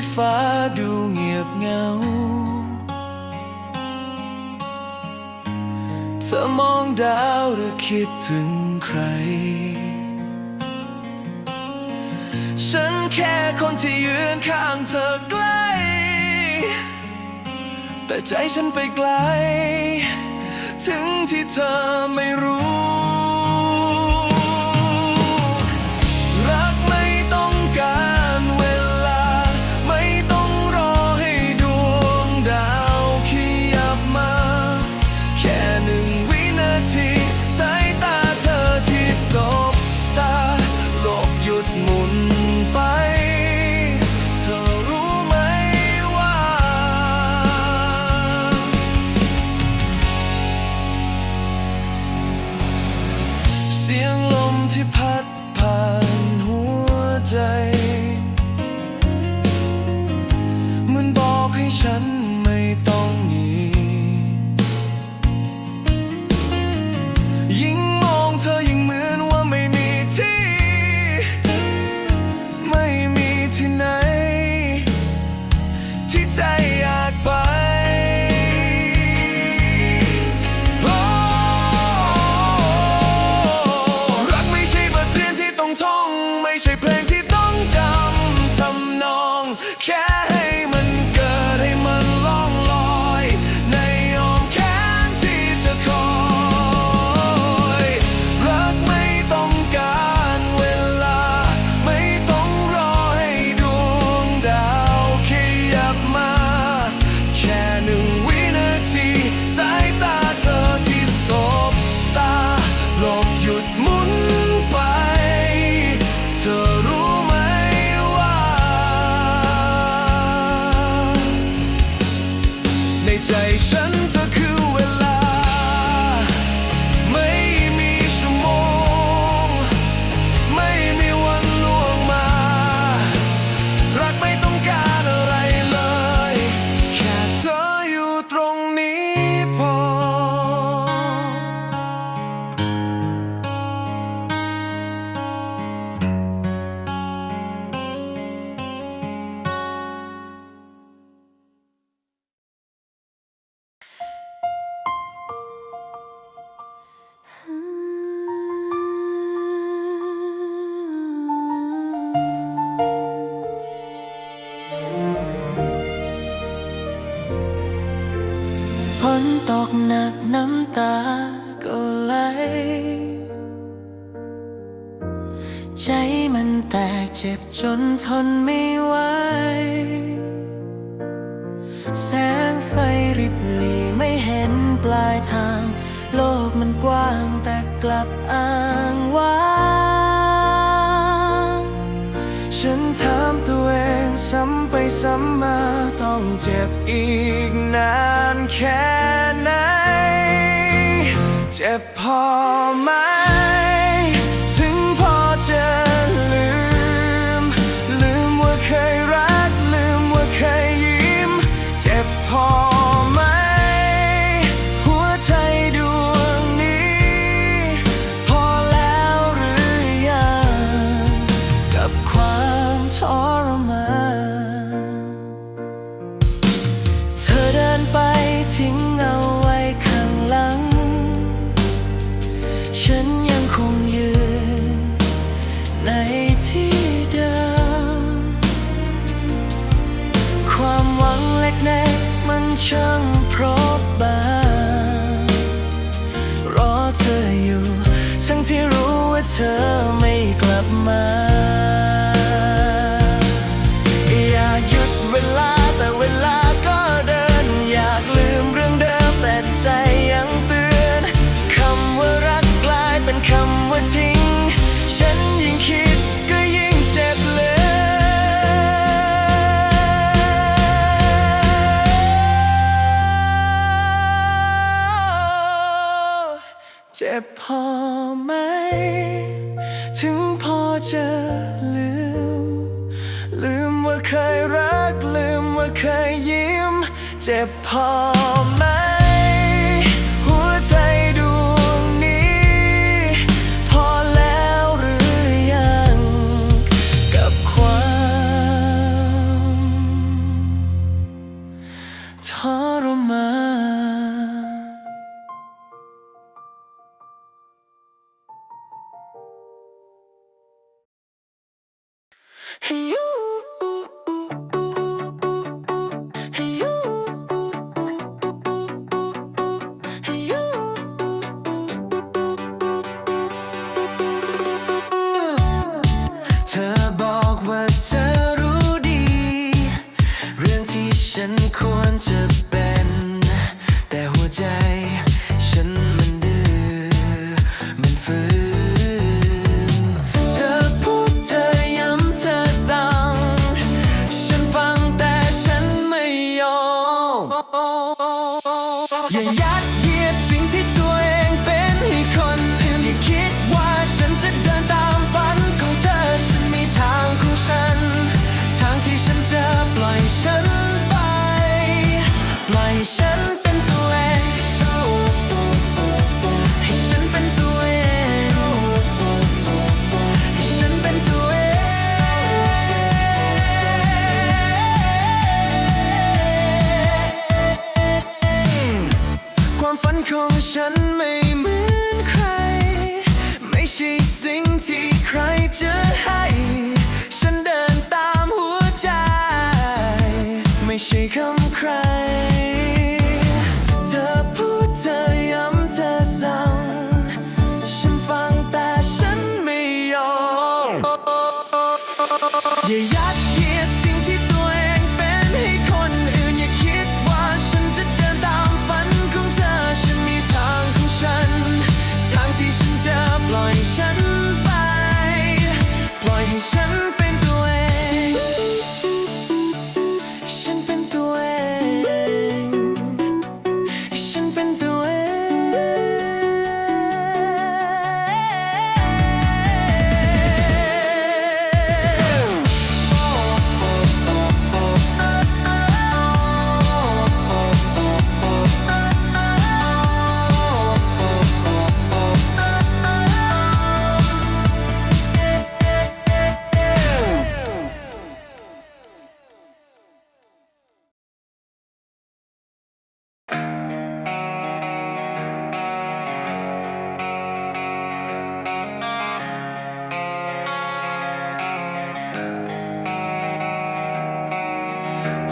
ที่ฟ้าดูเงียบเงา เธอมองดาวหรือคิดถึงใคร ฉันแค่คนที่ยืนข้างเธอใกล้ แต่ใจฉันไปไกล ถึงที่เธอไม่รู้ มันบอกให้ฉัน เจ็บจนทนไม่ไหว แสงไฟริบหรี่ไม่เห็นปลายทาง โลกมันกว้างแต่กลับอ้างว้างฉันถามตัวเองซ้ำไปซ้ำมาต้องเจ็บอีกนานแค่ไหน เจ็บพอไหม mais. จ็บพอไหม หัวใจดวงนี้ พอแล้วหรือยัง กับความทรมาน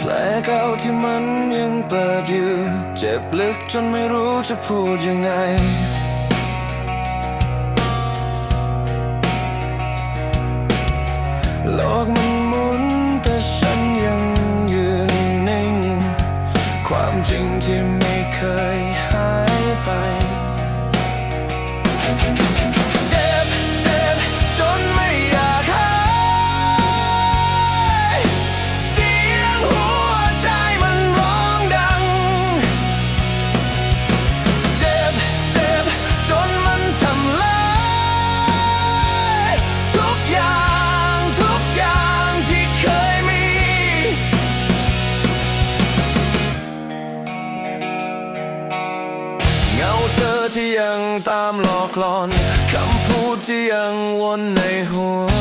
ลเก่าที่มันยังเปิดอยู่ เจ็บลึกจนไม่รู้จะพูดยังไง โลกมัน ที่ยังตามหลอกหลอน คำพูดที่ยังวนในหัว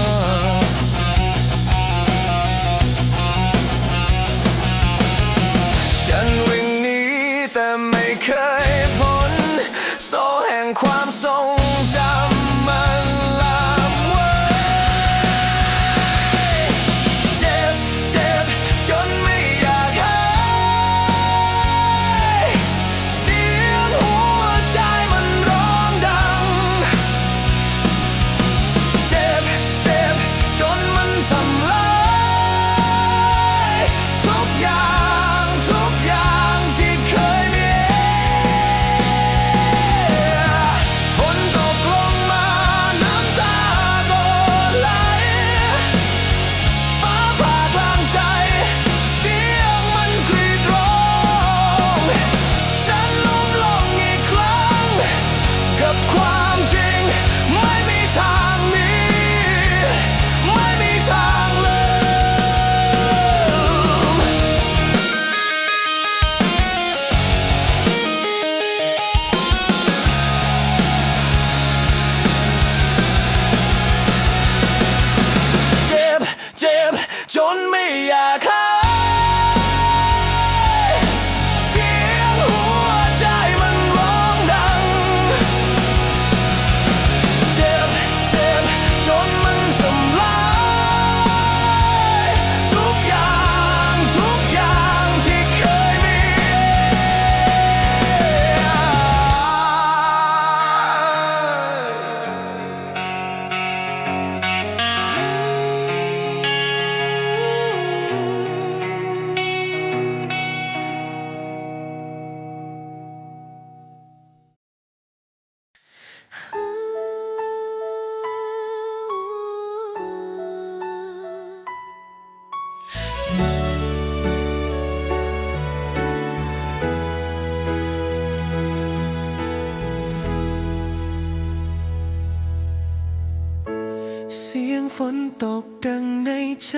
เสียงฝนตกดังในใจ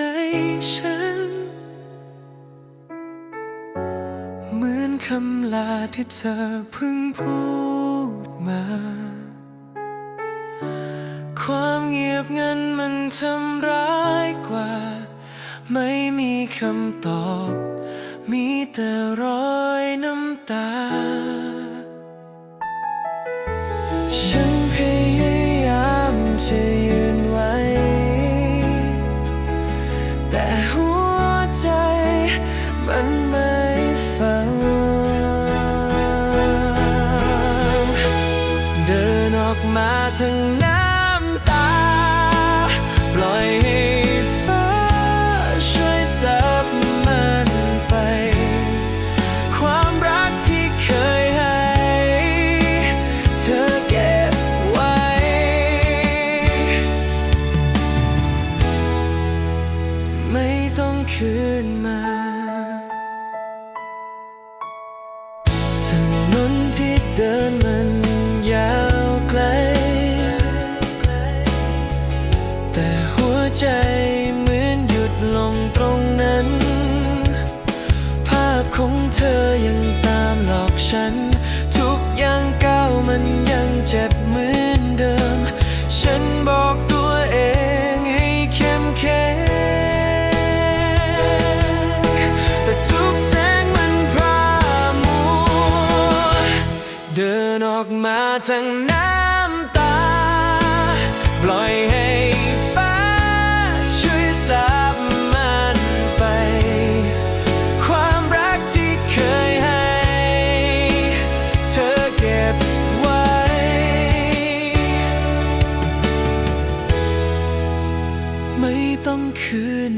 ฉัน เหมือนคำลาที่เธอเพิ่งพูดมา ความเงียบงันมันทำร้ายกว่า ไม่มีคำตอบ มีแต่รอยน้ำตา ธอยังตามหลอกฉัน ทุกอย่างก้าวมันยังเจ็บเหมือนเดิม ฉันบอกตัวเองให้เข้มแข็งแต่ทุกแสงมันพรามัวเดินออกมาทั้งน้ำ 可。